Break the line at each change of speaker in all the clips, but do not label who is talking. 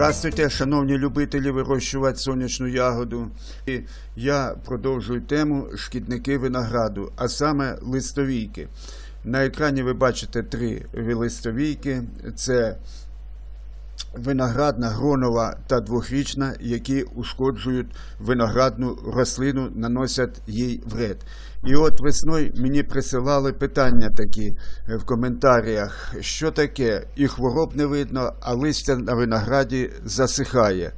Здравствуйте, шановні любителі вирощувати сонячну ягоду. І Я продовжую тему шкідники винограду, а саме листовійки. На екрані ви бачите три листовійки. Це виноградна, гронова та двохрічна, які ушкоджують виноградну рослину, наносять їй вред. І от весною мені присилали питання такі е, в коментарях, що таке, і хвороб не видно, а листя на винограді засихає.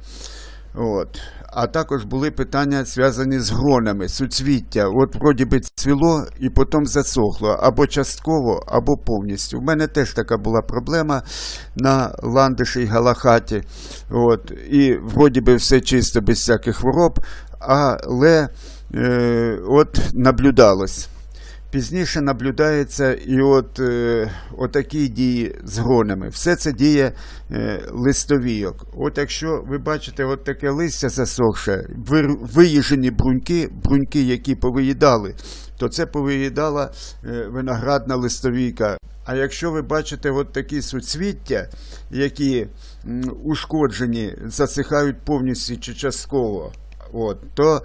От. А також були питання зв'язані з гронами, суцвіття. От вроді би цвіло і потім засохло або частково, або повністю. У мене теж така була проблема на ландиші й галахаті. От. І вроді би все чисто без всяких хвороб, але е, от наблюдалось. Пізніше наблюдається і от е, отакі дії з гронами. Все це діє е, листовійок. От якщо ви бачите от таке листя засохше, виїжені бруньки, бруньки, які повиїдали, то це повиїдала е, виноградна листовійка. А якщо ви бачите от такі суцвіття, які ушкоджені, засихають повністю чи частково, От, то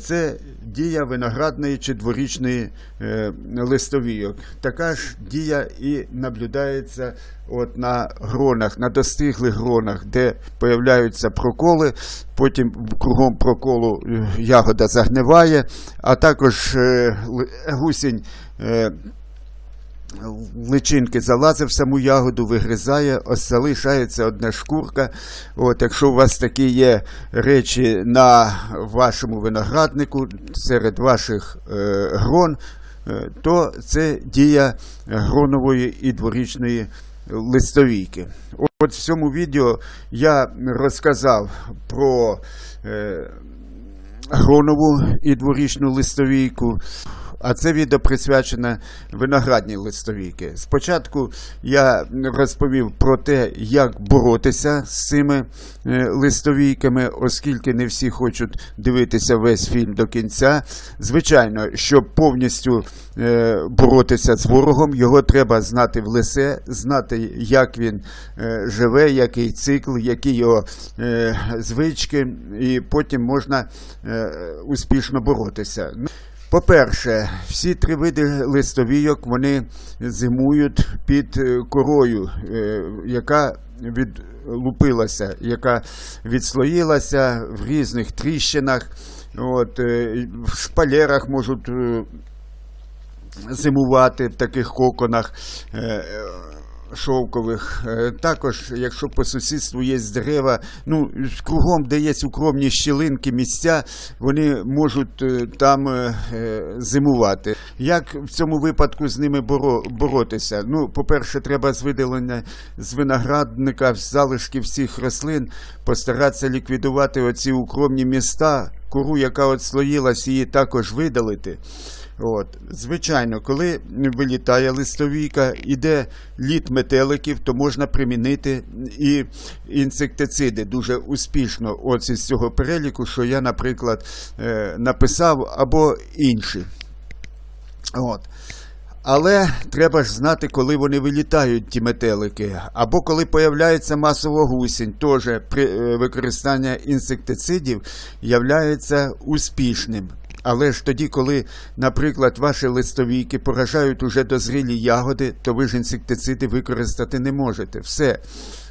це дія виноградної чи дворічної е, листовійок. Така ж дія і наблюдається от на гронах, на достиглих гронах, де появляються проколи, потім кругом проколу е, ягода загниває, а також е, гусінь. Е, личинки залазить в саму ягоду, вигризає, залишається одна шкурка. От, якщо у вас такі є речі на вашому винограднику серед ваших е, грон, е, то це дія гронової і дворічної листовійки. От в цьому відео я розказав про е, гронову і дворічну листовійку. А це відео присвячене виноградній листовійки. Спочатку я розповів про те, як боротися з цими е, листовійками, оскільки не всі хочуть дивитися весь фільм до кінця. Звичайно, щоб повністю е, боротися з ворогом, його треба знати в лице, знати, як він е, живе, який цикл, які його звички, і потім можна успішно боротися. По-перше, всі три види листовійок вони зимують під е, корою, е, яка відлупилася, яка відслоїлася в різних тріщинах. От, е, в шпалерах можуть зимувати в таких коконах. Шовкових. Е, Також, якщо по сусідству є дерева, ну, кругом, де є укромні щілинки, місця, вони можуть е, там е, зимувати. Як в цьому випадку з ними боротися? Ну, по-перше, треба з видалення з виноградника, залишків всіх рослин постаратися ліквідувати оці укромні міста, кору, яка отслоїлась, її також видалити. От. Звичайно, коли вилітає листовійка, іде літ метеликів, то можна примінити і інсектициди дуже успішно. Ось із цього переліку, що я, наприклад, е, написав, або інші. От. Але треба ж знати, коли вони вилітають, ті метелики, або коли появляється масово гусінь, теж е, використання інсектицидів являється успішним. Але ж тоді, коли, наприклад, ваші листовійки поражають уже дозрілі ягоди, то ви ж інсектициди використати не можете. Все.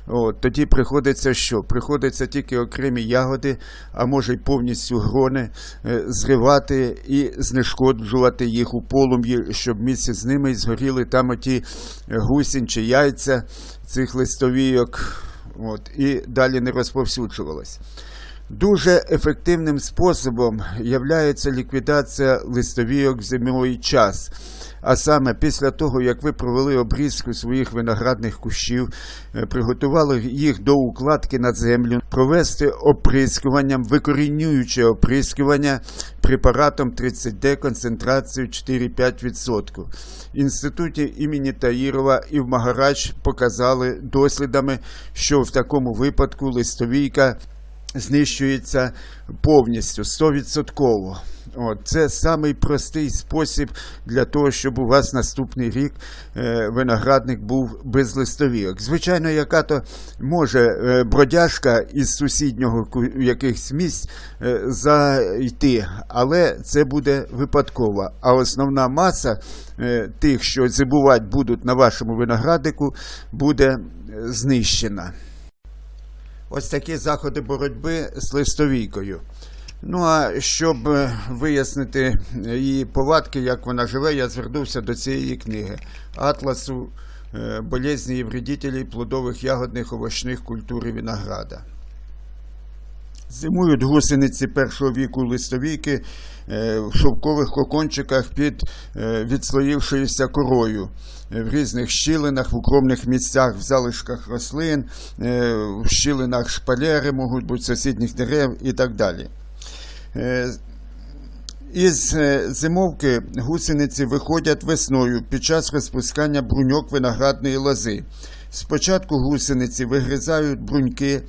От, тоді приходиться що? Приходиться тільки окремі ягоди, а може й повністю грони е, зривати і знешкоджувати їх у полум'ї, щоб місці з ними згоріли там оті е, гусінь чи яйця цих листовійок. От, і далі не розповсюджувалось. Дуже ефективним способом є ліквідація листовійок в зимовий час. А саме після того, як ви провели обрізку своїх виноградних кущів, е, приготували їх до укладки на землю, провести оприскуванням, викорінююче оприскування препаратом 30D концентрацією 4-5%. В інституті імені Таїрова і в Магарач показали дослідами, що в такому випадку листовійка знищується повністю 100%. От, це самий простий спосіб для того, щоб у вас наступний рік е, виноградник був без листовійок. Звичайно, яка то може е, бродяжка із сусіднього якихось місць е, зайти, але це буде випадково. А основна маса тих, що зимувати будуть на вашому винограднику, буде знищена. Ось такі заходи боротьби з листовійкою. Ну а щоб е, вияснити її повадки, як вона живе, я звернувся до цієї книги Атласу е, болезні і вредітелі плодових ягодних овочних культур і винограда. Зимують гусениці першого віку листовійки е, в шовкових кокончиках під е, відслоївшоюся корою, е, в різних щілинах, в укромних місцях, в залишках рослин, в щілинах шпалери, можуть бути сусідніх дерев і так далі. Із зимовки гусениці виходять весною під час розпускання бруньок виноградної лози. Спочатку гусениці вигризають бруньки,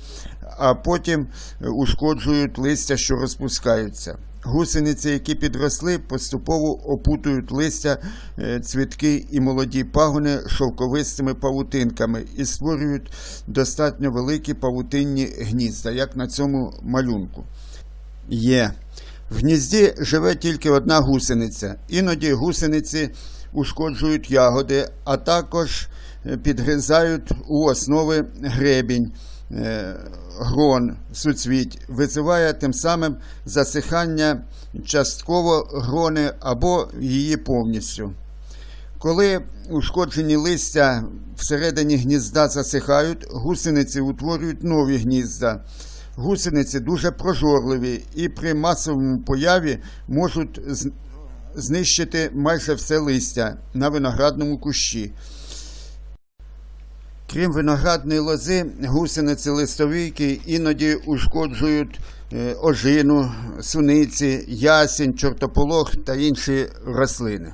а потім е, ушкоджують листя, що розпускаються. Гусениці, які підросли, поступово опутують листя, е, цвітки і молоді пагони шовковистими павутинками і створюють достатньо великі павутинні гнізда, як на цьому малюнку. Є. В гнізді живе тільки одна гусениця. Іноді гусениці ушкоджують ягоди, а також е, підгризають у основи гребінь, грон, суцвіть, визиває тим самим засихання частково грони або її повністю. Коли ушкоджені листя всередині гнізда засихають, гусениці утворюють нові гнізда. Гусениці дуже прожорливі і при масовому появі можуть знищити майже все листя на виноградному кущі. Крім виноградної лози, гусениці листовійки іноді ушкоджують е, ожину, суниці, ясінь, чортополох та інші рослини.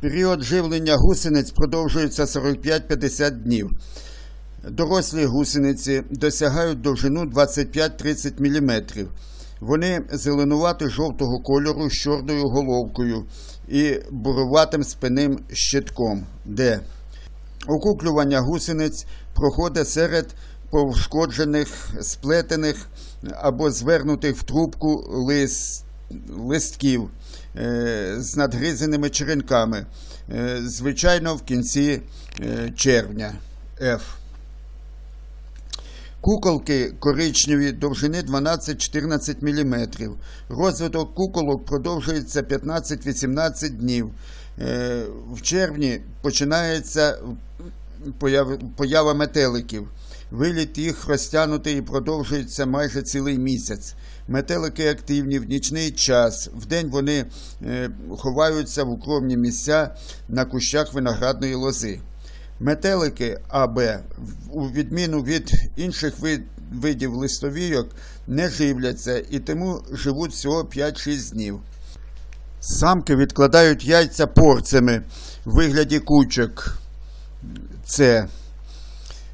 Період живлення гусениць продовжується 45-50 днів. Дорослі гусениці досягають довжину 25-30 мм. Вони зеленувати жовтого кольору з чорною головкою і буруватим спинним щитком, де окуклювання гусениць проходить серед пошкоджених, сплетених або звернутих в трубку лист, листків е, з надгризаними черенками, е, звичайно, в кінці е, червня. F. Куколки коричневі довжини 12-14 мм. Розвиток куколок продовжується 15-18 днів. Е, В червні починається поява метеликів. Виліт їх розтягнутий і продовжується майже цілий місяць. Метелики активні в нічний час. Вдень вони е, ховаються в укромні місця на кущах виноградної лози. Метелики АБ, у відміну від інших вид- видів листовійок, не живляться і тому живуть всього 5-6 днів. Самки відкладають яйця порцями в вигляді кучок. Це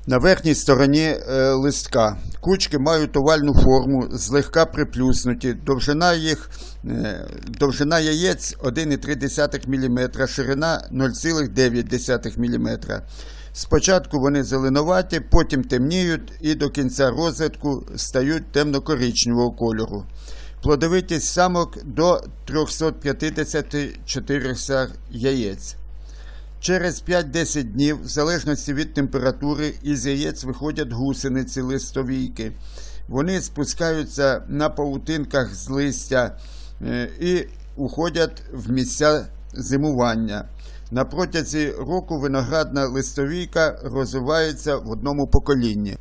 на верхній стороні е, листка. Кучки мають овальну форму, злегка приплюснуті. Довжина їх, е, довжина яєць 1,3 мм, ширина 0,9 мм. Спочатку вони зеленуваті, потім темніють і до кінця розвитку стають темно-коричневого кольору. Плодовитість самок до 350-400 яєць. Через 5-10 днів, в залежності від температури, із яєць виходять гусениці листовійки. Вони спускаються на паутинках з листя е, і уходять в місця зимування. На протязі року виноградна листовійка розвивається в одному поколінні.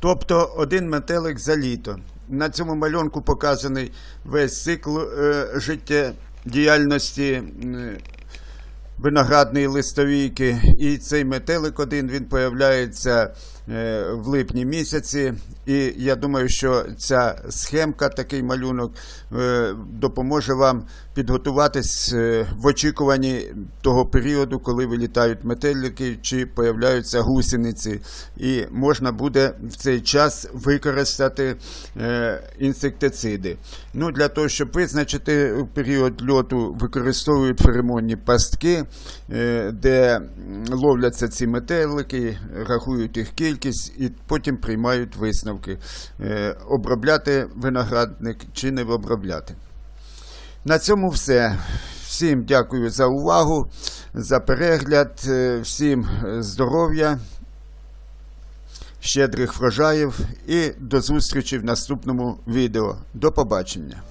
Тобто один метелик за літо. На цьому малюнку показаний весь цикл е, життєдіяльності е, виноградної листовійки. І цей метелик один він появляється е, в липні місяці. І я думаю, що ця схемка, такий малюнок, е, допоможе вам підготуватись е, в очікуванні того періоду, коли вилітають метелики чи появляються гусениці. І можна буде в цей час використати інсектициди. Ну, для того, щоб визначити період льоту, використовують феромонні пастки, де ловляться ці метелики, рахують їх кількість і потім приймають висновки, е, обробляти виноградник чи не обробляти. На цьому все. Всім дякую за увагу, за перегляд, е, всім е, здоров'я, щедрих врожаїв і до зустрічі в наступному відео. До побачення.